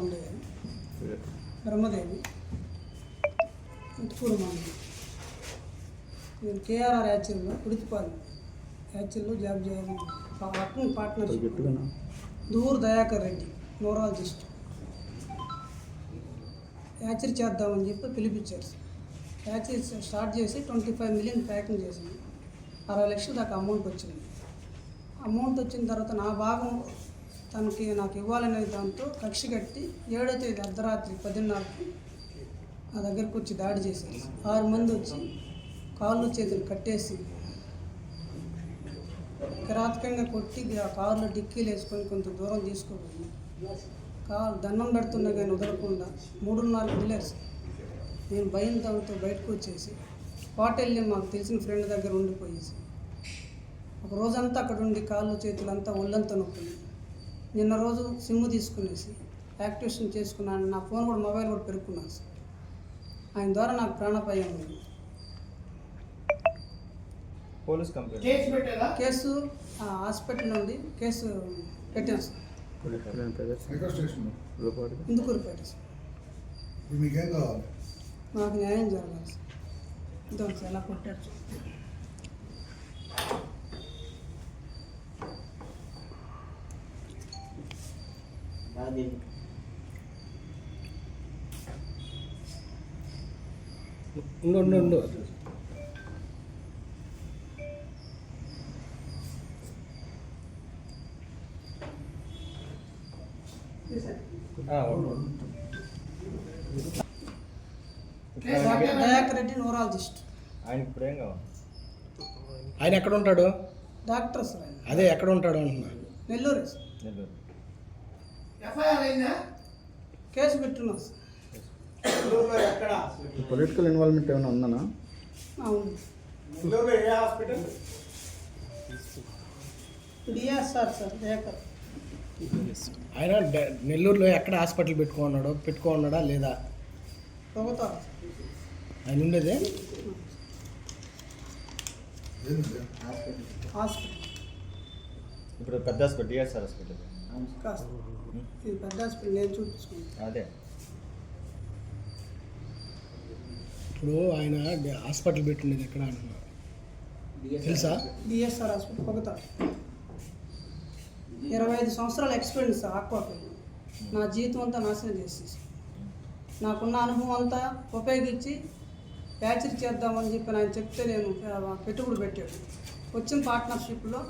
ఉండేది బ్రహ్మదేవి. ఇంటికూరు మంది నేను కేఆర్ఆర్ యాచర్లో ఉడికిపాలి యాచర్లో జాబ్ చేయాలి. అప్పుడు పార్ట్నర్షిప్ దూర్ దయాకర్ రెడ్డి న్యూరాలజిస్ట్ యాచరీ చేద్దామని చెప్పి పిలిపించారు. యాచరీ స్టార్ట్ చేసి ట్వంటీ ఫైవ్ మిలియన్ ప్యాకింగ్ చేసాను అరవై లక్షల దాకా అమౌంట్ వచ్చింది. అమౌంట్ వచ్చిన తర్వాత నా భాగం తనకి నాకు ఇవ్వాలనే దాంతో కక్ష కట్టి ఏడో తేదీ అర్ధరాత్రి పదిన్నరకు నా దగ్గరకు వచ్చి దాడి చేశారు. ఆరు మంది వచ్చి కాళ్ళు చేతులు కట్టేసి కిరాతకంగా కొట్టి ఆ కారులో డిక్కీలు వేసుకొని కొంత దూరం తీసుకుపోయి కారు దండం పెడుతున్నా కానీ వదలకుండా మూడున్నర వదిలేరు నేను భయం తగ్గుతూ బయటకు వచ్చేసి హోటల్ని మాకు తెలిసిన ఫ్రెండ్ దగ్గర ఉండిపోయేసి ఒక రోజంతా అక్కడ ఉండి కాళ్ళు చేతులు అంతా ఒళ్ళంతా నొప్పి నిన్న రోజు సిమ్ తీసుకునేసి యాక్టివేషన్ చేసుకున్నాను నా ఫోన్ కూడా మొబైల్ కూడా పెరుక్కున్నాను సార్. ఆయన ద్వారా నాకు ప్రాణాపాయం ఉంది పోలీస్ కంప్లైంట్. కేసు పెట్టారా? కేసు ఆ, హాస్పిటల్ నుండి కేసు పెట్టాను సార్. ఇందుకూరుపేట సార్. నాకు న్యాయం జరగాలి సార్. ఇదో సార్ ఎలా కొట్టారు? చూడు. ఉండు ఉండు ఉండు. Doctor Dayakar Reddy neurologist. ఆయన ఇప్పుడు ఏం కావాలి? ఆయన ఎక్కడ ఉంటాడు? డాక్టర్ సార్ అదే ఎక్కడ ఉంటాడు అంటున్నా. నెల్లూరు. కేసు పెట్టున్నాం సార్. పొలిటికల్ ఇన్వాల్వ్మెంట్ ఏమైనా ఉందనా? అవును. డిఎస్ఆర్ సార్ ఆయన డ- నెల్లూరులో ఎక్కడ హాస్పిటల్ పెట్టుకున్నాడో పెట్టుకున్నాడా లేదా? ఆయన ఉండేది? ఏంది హాస్పిటల్. ఇప్పుడు పెద్ద హాస్పిటల్ డిఎస్ఆర్ హాస్పిటల్. కాస్త ఇది పెద్ద హాస్పిటల్ నేను చూపించుకుంటాను అదే. ఇప్పుడు ఆయన హాస్పిటల్ పెట్టుండేది ఎక్కడ తెలుసా? డిఎస్ఆర్ హాస్పిటల్ పొగతా. ఇరవై ఐదు సంవత్సరాల ఎక్స్పీరియన్స్ ఆక్వాఫీల్ నా జీవితం అంతా నాశనం చేసేసి. నాకున్న అనుభవం అంతా ఉపయోగించి ప్యాచరీ చేద్దామని చెప్పి ఆయన చెప్తే నేను పెట్టుబడి పెట్టాడు. వచ్చిన పార్ట్నర్షిప్లో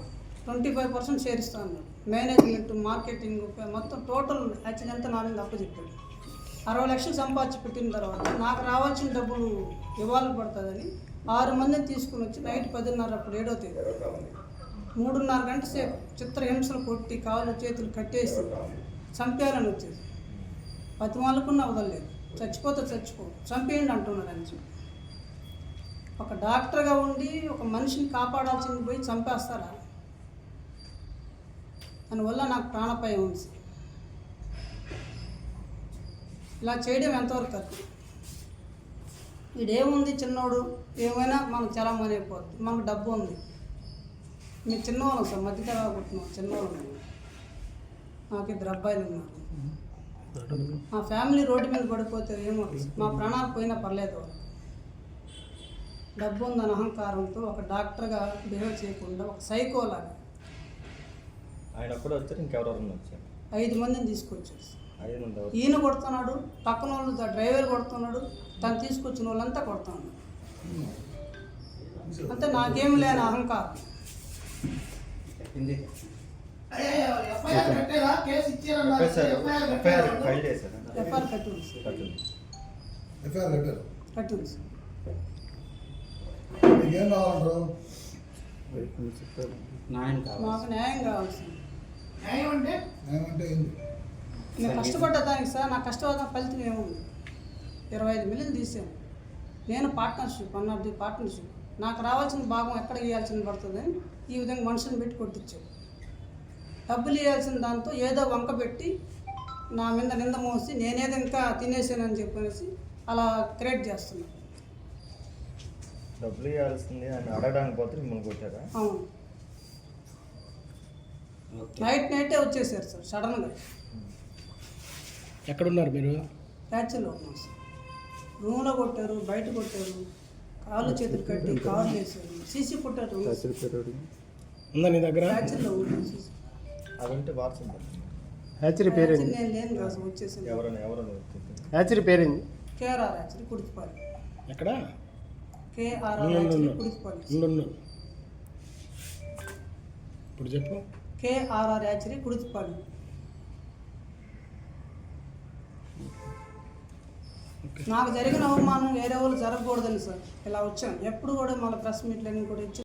ట్వంటీ ఫైవ్ పర్సెంట్ షేర్ ఇస్తాను. మేనేజ్మెంట్ మార్కెటింగ్ మొత్తం టోటల్ యాక్చువల్ ఎంత నా మీద అప్పచెప్పాడు అరవై లక్షలు సంపాదించి పెట్టిన తర్వాత నాకు రావాల్సిన డబ్బులు ఇవ్వాలి పడుతుందని ఆరు మందిని తీసుకుని వచ్చి నైట్ పదిన్నర అప్పుడు ఏడో తేదీ. మూడున్నర గంట సేపు చిత్రహింసలు కొట్టి కాళ్ళు చేతులు కట్టేసి చంపేయాలని వచ్చేసి బతిమాలకున్న వదలలేదు చచ్చిపోతే చచ్చిపో చంపేయండి అంటున్నారు అని చెప్పి. ఒక డాక్టర్గా ఉండి ఒక మనిషిని కాపాడాల్సింది పోయి చంపేస్తారా? దానివల్ల నాకు ప్రాణపాయం ఉంది సార్. ఇలా చేయడం ఎంతవరకు కరెక్ట్ వీడేముంది చిన్నోడు ఏమైనా మనకు చలం అయిపోద్ది మనకు డబ్బు ఉంది. మేము చిన్నవాళ్ళం సార్ మధ్యతరగతి పుట్టినాం చిన్నవాళ్ళం. నాకు ఇద్దరు అబ్బాయిలు ఉన్నారు. మా ఫ్యామిలీ రోడ్డు మీద పడిపోతే ఏమో మా ప్రాణాలు పోయినా పర్లేదు. డబ్బు ఉందని అహంకారంతో ఒక డాక్టర్గా బిహేవ్ చేయకుండా ఒక సైకోలాగా ఆయన ఒక్కడే వచ్చారు ఇంకెవరెవరన్నా వచ్చారు ఐదు మందిని తీసుకొచ్చారు. ఐదు మంది ఎవరు? ఈయన కొడుతున్నాడు పక్కన వాళ్ళు డ్రైవర్ కొడుతున్నాడు తను తీసుకొచ్చిన వాళ్ళంతా కొడుతున్నాడు. అంటే నాకేం లేని అహంకారం. ఎఫ్ఐఆర్ ఎఫ్ఐఆర్ ఫైల్ చేశారు? ఎఫ్ఐఆర్ కట్టింది. సార్ కట్టింది. ఎఫ్ఐఆర్ లెటర్ కట్టింది. సార్ మీకేం కావాలంటారు? మాకు న్యాయం కావాల్సింది. ఏమంటే ఏంది? నేను కష్టపడ్డ దానికి సార్ నా కష్టపడ్డ ఫలితం ఏముంది? ఇరవై ఐదు మిలియన్ తీసాను నేను partnership one of the partnership నాకు రావాల్సిన భాగం ఎక్కడ ఇవ్వాల్సింది పడుతుందని ఈ విధంగా మనుషుని పెట్టి కొట్టించాడు డబ్బులు ఇవ్వాల్సిన దాంతో ఏదో వంక పెట్టి నా మీద నింద మోసి నేనేదో ఇంకా తినేసానని చెప్పేసి అలా క్రియేట్ చేస్తున్నాను డబ్బులు ఇవ్వాల్సింది అని అడగడానికి పోతే మిమ్మల్ని కొట్టారా? అవును. నైట్ నైటే వచ్చేసారు సార్ సడన్గా. ఎక్కడున్నారు మీరు? ఫ్యాక్చర్లో ఉన్నాం సార్. రూమ్లో కొట్టారు బయట కొట్టారు కాళ్ళు చేతులు కట్టి కారు వేసారు సీసీ ఫుటేజ్ ఉంది సార్. ఉందా నీ దగ్గర? ఫ్యాక్చర్లో ఉంది సీసీ. అది ఉంటే వాట్సాప్. హ్యాచరీ పేరేంది నేను లేను కాదు వచ్చేసింది. ఎవరైనా ఎవరైనా. హ్యాచరీ పేరేంది కేఆర్ఆర్ యాక్చువల్లీ కుడితిపాలి ఎక్కడ? ఇప్పుడు చెప్పు. కేఆర్ఆర్ యాక్చువల్లీ కుడితిపాలి నాకు జరిగిన అవమానం వేరే వాళ్ళు జరగకూడదని సార్. ఇలా వచ్చాను. ఎప్పుడు కూడా మన ప్రెస్ మీట్లన్నీ కూడా ఇచ్చి